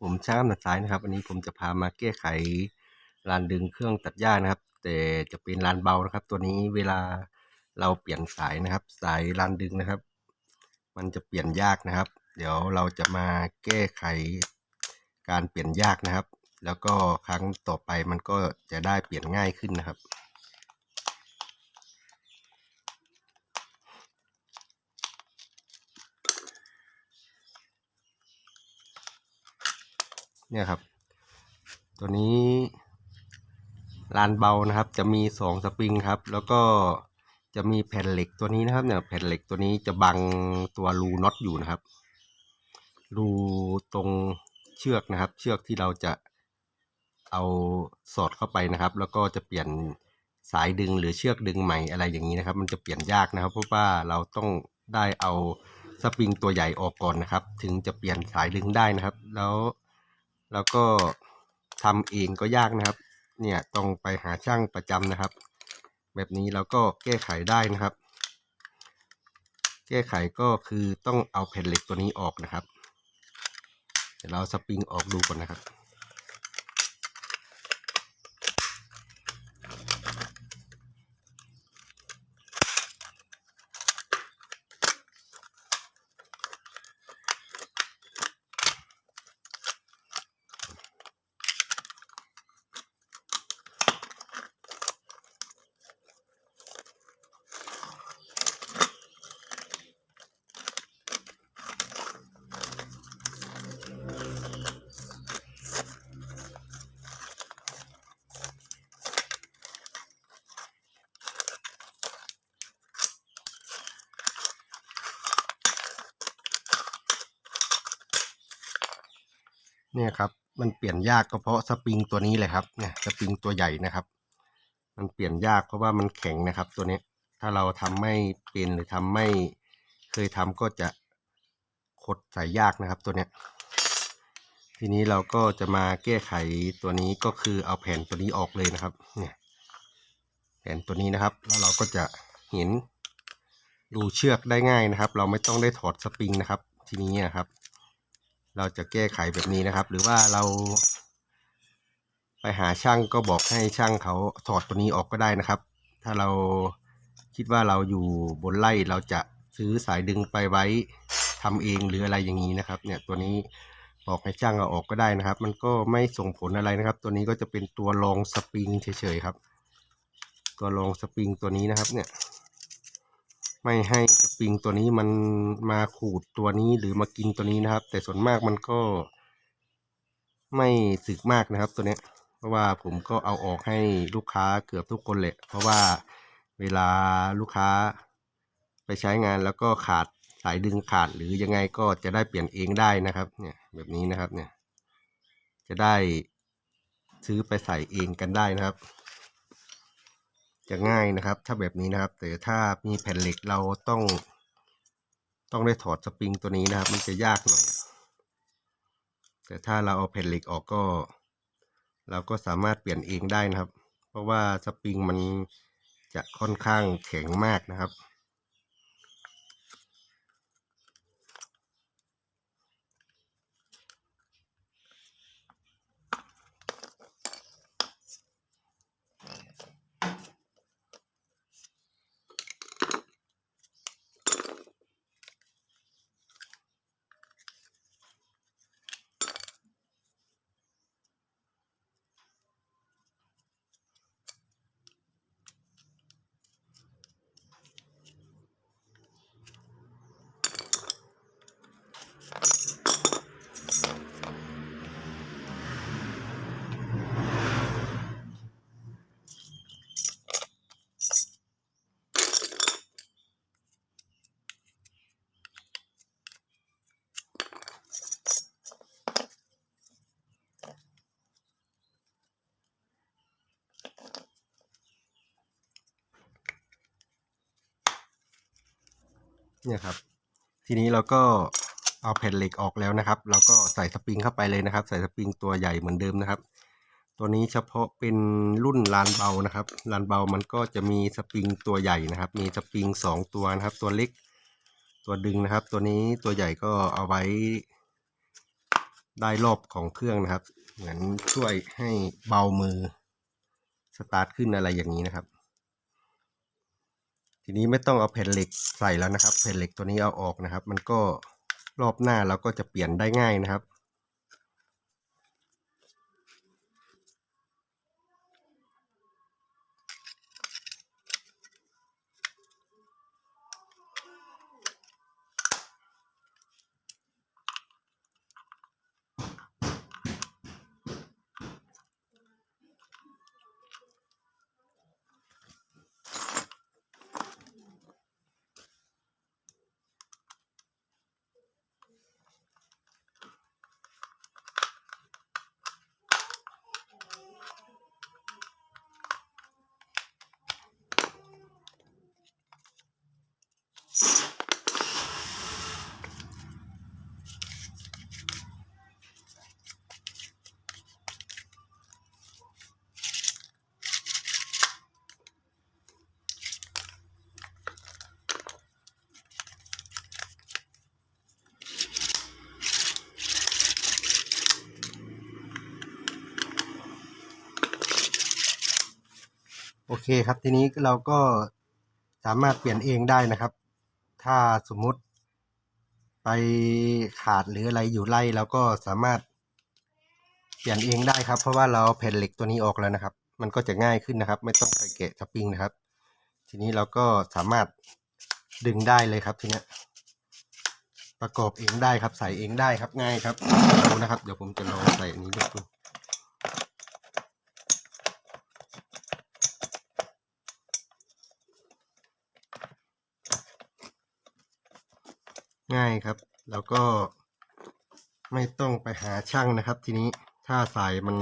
ผมช่างกำนัดซ้ายนะครับ วันนี้ผมจะพามาแก้ไขลานดึงเครื่องตัดหญ้านะครับ แต่จะเป็นลานเบานะครับ ตัวนี้เวลาเราเปลี่ยนสายนะครับ สายลานดึงนะครับ มันจะเปลี่ยนยากนะครับ เดี๋ยวเราจะมาแก้ไขการเปลี่ยนยากนะครับ แล้วก็ครั้งต่อไปมันก็จะได้เปลี่ยนง่ายขึ้นนะครับ เนี่ยครับ ตัวนี้ลานเบานะครับ จะมีสองสปริงครับ แล้วก็จะมีแผ่นเหล็กตัวนี้นะครับ เนี่ยแผ่นเหล็กตัวนี้จะบังตัวรูน็อตอยู่นะครับ รูตรงเชือกนะครับ เชือกที่เราจะเอาสอดเข้าไปนะครับ แล้วก็จะเปลี่ยนสายดึงหรือเชือกดึงใหม่อะไรอย่างนี้นะครับ มันจะเปลี่ยนยากนะครับ เพราะว่าเราต้องได้เอาสปริงตัวใหญ่ออกก่อนนะครับ ถึงจะเปลี่ยนสายดึงได้นะครับ แล้ว แล้วก็ทำเองก็ยากนะครับ เนี่ยต้องไปหาช่างประจำนะครับ แบบนี้เราก็แก้ไขได้นะครับ แก้ไขก็คือต้องเอาแผ่นเหล็กตัวนี้ออกนะครับ เดี๋ยวเราสปริงออกดูก่อนนะครับ เนี่ยครับ มันเปลี่ยนยากก็เพราะสปริงตัวนี้เลยครับเนี่ยสปริงตัวใหญ่นะครับ มันเปลี่ยนยากเพราะว่ามันแข็งนะครับ ตัวนี้ถ้าเราทำไม่เป็นหรือทำไม่เคยทำก็จะคดใส่ยากนะครับตัวเนี้ยทีนี้เราก็จะมาแก้ไขตัวนี้ก็คือเอาแผ่นตัวนี้ออกเลยนะครับ เนี่ย แผ่นตัวนี้นะครับ แล้วเราก็จะเห็นรูเชือกได้ง่ายนะครับ เราไม่ต้องได้ถอดสปริงนะครับ ทีนี้นะครับ เราจะแก้ไขแบบนี้นะครับ หรือว่าเรา ไปหาช่างก็บอกให้ช่างเขาถอดตัวนี้ออกก็ได้นะครับ ถ้าเราคิดว่าเราอยู่บนไร่เราจะซื้อสายดึงไปไว้ทำเองหรืออะไรอย่างนี้นะครับ เนี่ยตัวนี้บอกให้ช่างเอาออกก็ได้นะครับ มันก็ไม่ส่งผลอะไรนะครับ ตัวนี้ก็จะเป็นตัวรองสปริงเฉยๆครับ ตัวรองสปริงตัวนี้นะครับเนี่ย ไม่ให้สปริงตัวนี้มันมาขูดตัวนี้หรือมากินตัวนี้นะครับ แต่ส่วนมากมันก็ ไม่สึกมากนะครับตัวเนี้ย เพราะว่าผมก็เอาออกให้ลูกค้าเกือบทุกคนแหละ เพราะว่าเวลาลูกค้าไปใช้งานแล้วก็ขาดสายดึงขาดหรือยังไงก็จะได้เปลี่ยนเองได้นะครับ เนี่ยแบบนี้นะครับเนี่ย จะได้ซื้อไปใส่เองกันได้นะครับ จะง่ายนะครับ ถ้าแบบนี้นะครับ แต่ถ้ามีแผ่นเหล็กเราต้อง ต้องได้ถอดสปริงตัวนี้นะครับ มันจะยากหน่อย แต่ถ้าเราเอาแผ่นเหล็กออกก็ เราก็สามารถเปลี่ยนเองได้นะครับ เพราะว่าสปริงมันจะค่อนข้างแข็งมากนะครับ เนี่ยครับ ทีนี้เราก็เอาแผ่นเหล็กออกแล้วนะครับ เราก็ใส่สปริงเข้าไปเลยนะครับ ใส่สปริงตัวใหญ่เหมือนเดิมนะครับ ตัวนี้เฉพาะเป็นรุ่นลานเบานะครับลานเบามันก็จะมีสปริงตัวใหญ่นะครับ มีสปริงสองตัวนะครับ ตัวเล็ก ตัวดึงนะครับ ตัวนี้ตัวใหญ่ก็เอาไว้ ได้รอบของเครื่องนะครับ เหมือนช่วยให้เบามือสตาร์ทขึ้นอะไรอย่างนี้นะครับ ทีนี้ไม่ต้องเอาแผ่นเหล็กใส่แล้วนะครับ แผ่นเหล็กตัวนี้เอาออกนะครับ มันก็รอบหน้าเราก็จะเปลี่ยนได้ง่ายนะครับ โอเคครับทีนี้เราก็สามารถเปลี่ยนเองได้นะครับ ถ้าสมมุติไปขาดหรืออะไรอยู่ไล่เราก็สามารถเปลี่ยนเองได้ครับ เพราะว่าเราแผ่นเหล็กตัวนี้ออกแล้วนะครับ มันก็จะง่ายขึ้นนะครับ ไม่ต้องไปแกะสปริงนะครับ ทีนี้เราก็สามารถดึงได้เลยครับทีนี้ประกอบเองได้ครับ ใส่เองได้ครับง่ายครับดูนะครับ เดี๋ยวผมจะลองใส่อันนี้ดู ง่ายครับ แล้วก็ไม่ต้องไปหาช่างนะครับ ทีนี้ถ้าสายมัน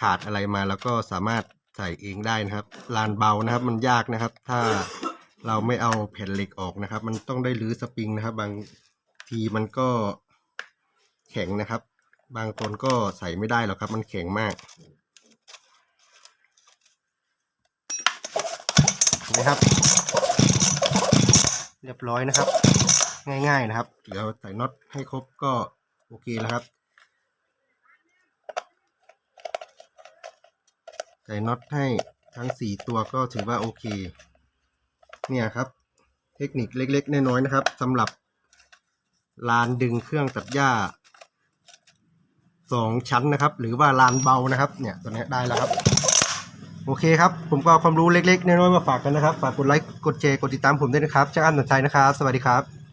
ขาดอะไรมาแล้วก็สามารถใส่เองได้นะครับ ลานเบานะครับ มันยากนะครับ ถ้าเราไม่เอาแผ่นเหล็กออกนะครับ มันต้องได้รื้อสปริงนะครับ บางทีมันก็แข็งนะครับ บางคนก็ใส่ไม่ได้หรอกครับ มันแข็งมากนะครับ เรียบร้อยนะครับ ง่าย ๆ นะครับ เดี๋ยวใส่น็อตให้ครบก็โอเคแล้วครับ ใส่น็อตให้ทั้งสี่ตัวก็ถือว่าโอเค เนี่ยครับ เทคนิคเล็ก ๆ น้อยๆนะครับสำหรับลานดึงเครื่องตัดหญ้าสองชั้นนะครับ หรือว่าลานเบานะครับ เนี่ยตัวนี้ได้แล้วครับ โอเคครับ ผมก็เอาความรู้เล็กๆน้อยๆมาฝากกันนะครับ ฝากกดไลค์กดแชร์กดติดตามผมด้วยนะครับช่างอันสันชัยนะครับ สวัสดีครับ